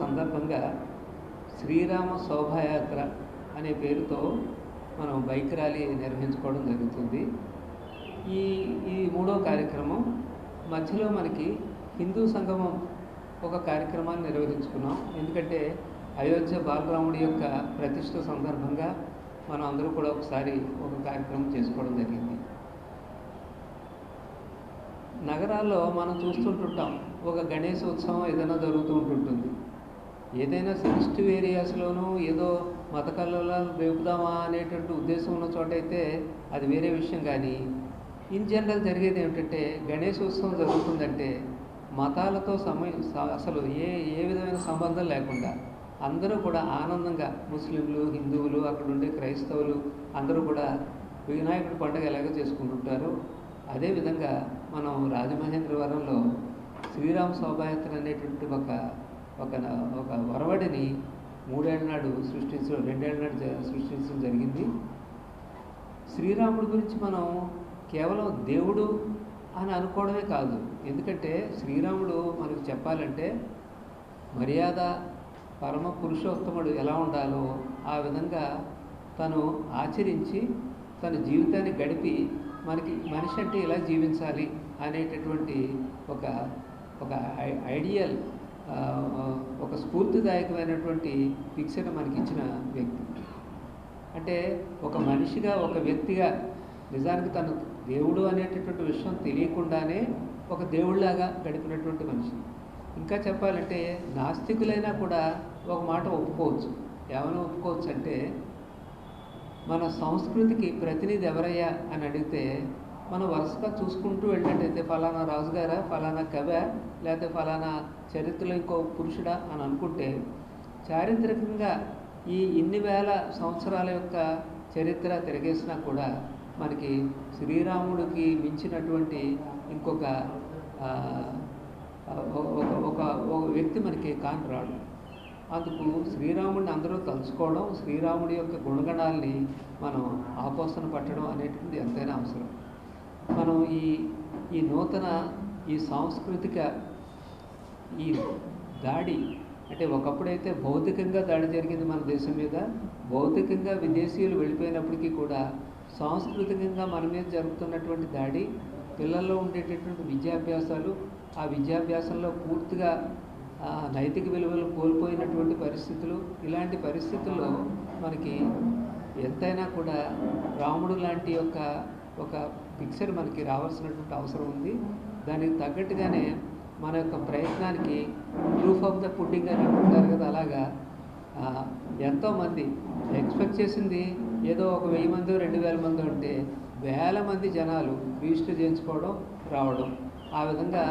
సందర్భంగా శ్రీరామ శోభాయాత్ర అనే పేరుతో మనం బైక్ ర్యాలీ నిర్వహించుకోవడం జరుగుతుంది. ఈ ఈ మూడో కార్యక్రమం మధ్యలో మనకి హిందూ సంగమం ఒక కార్యక్రమాన్ని నిర్వహించుకున్నాం. ఎందుకంటే అయోధ్య బాలరాముడి యొక్క ప్రతిష్ట సందర్భంగా మనం అందరూ కూడా ఒకసారి ఒక కార్యక్రమం చేసుకోవడం జరిగింది. నగరాల్లో మనం చూస్తుంటుంటాం. ఒక గణేష్ ఉత్సవం ఏదైనా జరుగుతూ ఉంటుంటుంది. ఏదైనా సెన్సిటివ్ ఏరియాస్లోనూ ఏదో మత కళలను రేపుదామా అనేటువంటి ఉద్దేశం ఉన్న చోట అయితే అది వేరే విషయం కానీ ఇన్ జనరల్ జరిగేది ఏమిటంటే గణేష్ ఉత్సవం జరుగుతుందంటే మతాలతో సమయ అసలు ఏ ఏ విధమైన సంబంధం లేకుండా అందరూ కూడా ఆనందంగా ముస్లింలు హిందువులు అక్కడ ఉండే క్రైస్తవులు అందరూ కూడా వినాయకుడి పండుగ ఎలాగ చేసుకుంటుంటారు. అదేవిధంగా మనం రాజమహేంద్రవరంలో శ్రీరామ శోభాయాత్ర అనేటువంటి ఒక ఒక ఒక వరవడిని మూడేళ్ళ నాడు సృష్టించడం రెండేళ్ళ నాడు సృష్టించడం జరిగింది. శ్రీరాముడి గురించి మనం కేవలం దేవుడు అని అనుకోవడమే కాదు. ఎందుకంటే శ్రీరాముడు మనకు చెప్పాలంటే మర్యాద పరమ పురుషోత్తముడు ఎలా ఉండాలో ఆ విధంగా తను ఆచరించి తన జీవితాన్ని గడిపి మనకి మనిషి అంటే ఇలా జీవించాలి అనేటటువంటి ఒక ఒక ఐ- ఐడియల్ ఒక స్ఫూర్తిదాయకమైనటువంటి శిక్షణ మనకి ఇచ్చిన వ్యక్తి. అంటే ఒక మనిషిగా ఒక వ్యక్తిగా నిజానికి తను దేవుడు అనేటటువంటి విషయం తెలియకుండానే ఒక దేవుడిలాగా గడిపినటువంటి మనిషి. ఇంకా చెప్పాలంటే నాస్తికులైనా కూడా ఒక మాట ఒప్పుకోవచ్చు. ఏమైనా ఒప్పుకోవచ్చు అంటే మన సంస్కృతికి ప్రతినిధి ఎవరయ్యా అని అడిగితే మనం వరుసగా చూసుకుంటూ వెళ్ళినట్టయితే ఫలానా రాజుగారా ఫలానా కవ లేకపోతే ఫలానా చరిత్రలో ఇంకో పురుషుడా అని అనుకుంటే చారిత్రకంగా ఈ ఇన్ని వేల సంవత్సరాల యొక్క చరిత్ర తిరగేసినా కూడా మనకి శ్రీరాముడికి మించినటువంటి ఇంకొక ఒక ఒక ఒక ఒక వ్యక్తి మనకి కాని రాడు అందుకు శ్రీరాముడిని అందరూ తలుచుకోవడం శ్రీరాముడి యొక్క గుణగణాల్ని మనం ఆపోసన పట్టడం అనేటువంటిది ఎంతైనా అవసరం. మనం ఈ ఈ నూతన ఈ సాంస్కృతిక ఈ దాడి అంటే ఒకప్పుడైతే భౌతికంగా దాడి జరిగింది మన దేశం మీద భౌతికంగా విదేశీయులు వెళ్ళిపోయినప్పటికీ కూడా సాంస్కృతికంగా మన మీద జరుగుతున్నటువంటి దాడి పిల్లల్లో ఉండేటటువంటి విద్యాభ్యాసాలు ఆ విద్యాభ్యాసంలో పూర్తిగా నైతిక విలువలు కోల్పోయినటువంటి పరిస్థితులు ఇలాంటి పరిస్థితుల్లో మనకి ఎంతైనా కూడా రాముడు లాంటి యొక్క ఒక పిక్చర్ మనకి రావాల్సినటువంటి అవసరం ఉంది. దానికి తగ్గట్టుగానే మన యొక్క ప్రయత్నానికి ప్రూఫ్ ఆఫ్ ద పుడ్డింగ్ అని అంటుంటారు కదా అలాగా. ఎంతోమంది ఎక్స్పెక్ట్ చేసింది ఏదో ఒక వెయ్యి మంది రెండు వేల మంది ఉంటే వేల మంది జనాలు రిజిస్టర్ చేయించుకోవడం రావడం. ఆ విధంగా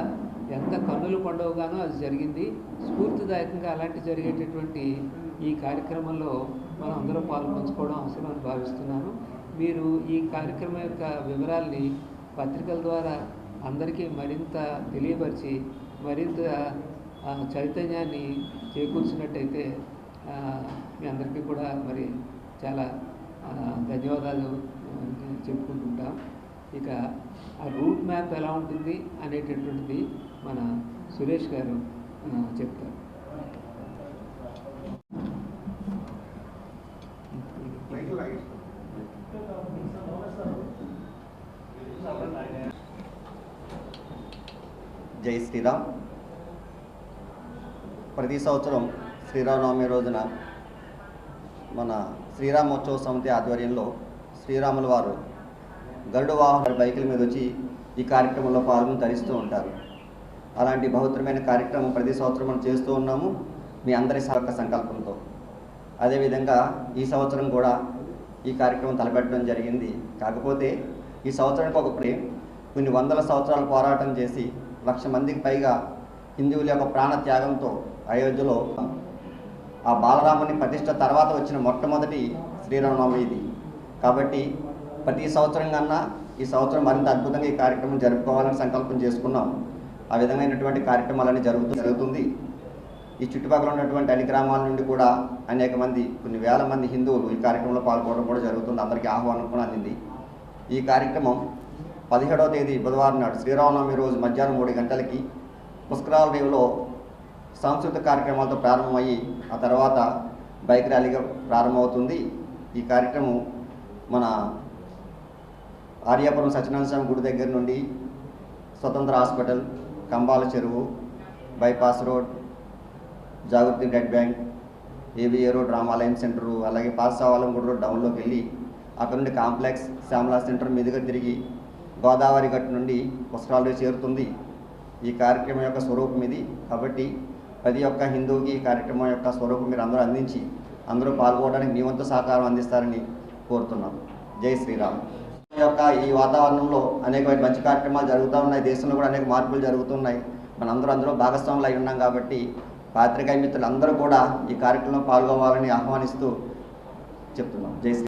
ఎంత కన్నులు పండుగగానో అది జరిగింది. స్ఫూర్తిదాయకంగా అలాంటి జరిగేటటువంటి ఈ కార్యక్రమంలో మనం అందరం పాల్పంచుకోవడం అవసరం అని భావిస్తున్నాను. మీరు ఈ కార్యక్రమం యొక్క వివరాల్ని పత్రికల ద్వారా అందరికీ మరింత తెలియపరిచి మరింత చైతన్యాన్ని చేకూర్చినట్టయితే మీ అందరికీ కూడా మరి చాలా ధన్యవాదాలు చెప్పుకుంటుంటాం. ఇక ఆ రూట్ మ్యాప్ ఎలా ఉంటుంది అనేటటువంటిది మన సురేష్ గారు చెప్తారు. జై శ్రీరామ్. ప్రతి సంవత్సరం శ్రీరామనవమి రోజున మన శ్రీరామోత్సవ సమితి ఆధ్వర్యంలో శ్రీరాముల వారు గరుడు వాహన బైకుల మీద వచ్చి ఈ కార్యక్రమంలో పాల్గొని ధరిస్తూ ఉంటారు. అలాంటి బహుత్తరమైన కార్యక్రమం ప్రతి సంవత్సరం మనం చేస్తూ ఉన్నాము. మీ అందరి సహక సంకల్పంతో. అదేవిధంగా ఈ సంవత్సరం కూడా ఈ కార్యక్రమం తలపెట్టడం జరిగింది. కాకపోతే ఈ సంవత్సరానికి ఒకటి కొన్ని వందల సంవత్సరాలు పోరాటం చేసి లక్ష మందికి పైగా హిందువుల యొక్క ప్రాణ త్యాగంతో అయోధ్యలో ఆ బాలరాముని ప్రతిష్ట తర్వాత వచ్చిన మొట్టమొదటి శ్రీరామనవమి ఇది కాబట్టి ప్రతి సంవత్సరం కన్నా ఈ సంవత్సరం మరింత అద్భుతంగా ఈ కార్యక్రమం జరుపుకోవాలని సంకల్పం చేసుకున్నాం. ఆ విధమైనటువంటి కార్యక్రమాలన్నీ జరుగుతూ జరుగుతుంది. ఈ చుట్టుపక్కల ఉన్నటువంటి అన్ని గ్రామాల నుండి కూడా అనేక మంది కొన్ని వేల మంది హిందువులు ఈ కార్యక్రమంలో పాల్గొనడం కూడా జరుగుతుంది. అందరికీ ఆహ్వానం కూడా అందింది. ఈ కార్యక్రమం పదిహేడవ తేదీ బుధవారం నాడు శ్రీరామనవమి రోజు మధ్యాహ్నం మూడు గంటలకి పుష్కరాల రేవులో సాంస్కృతిక కార్యక్రమాలతో ప్రారంభమయ్యి ఆ తర్వాత బైక్ ర్యాలీగా ప్రారంభమవుతుంది. ఈ కార్యక్రమం మన ఆర్యాపురం సత్యనారాయణ స్వామి గుడి దగ్గర నుండి స్వతంత్ర hospital Kambala Cheruvu bypass road Jagruthi blood bank ABA road రామాలయం సెంటరు అలాగే పాసావాలం గుడి రోడ్ డౌన్లోకి వెళ్ళి అక్కడ నుండి కాంప్లెక్స్ శ్యామలా సెంటర్ మీదుగా తిరిగి గోదావరి గట్టు నుండి పుష్కరాలు చేరుతుంది. ఈ కార్యక్రమం యొక్క స్వరూపం ఇది. కాబట్టి ప్రతి ఒక్క హిందువుకి ఈ కార్యక్రమం యొక్క స్వరూపం మీరు అందరూ అందించి అందరూ పాల్గొనడానికి మీ వంతు సహకారం అందిస్తారని కోరుతున్నాం. జై శ్రీరామ్. ఈ యొక్క ఈ వాతావరణంలో అనేకమైన మంచి కార్యక్రమాలు జరుగుతూ ఉన్నాయి. దేశంలో కూడా అనేక మార్పులు జరుగుతున్నాయి. మనందరూ అందరూ భాగస్వాములు అయి ఉన్నాం కాబట్టి పాత్రికాయ మిత్రులు అందరూ కూడా ఈ కార్యక్రమంలో పాల్గొవాలని ఆహ్వానిస్తూ చెప్తున్నాం. జై శ్రీ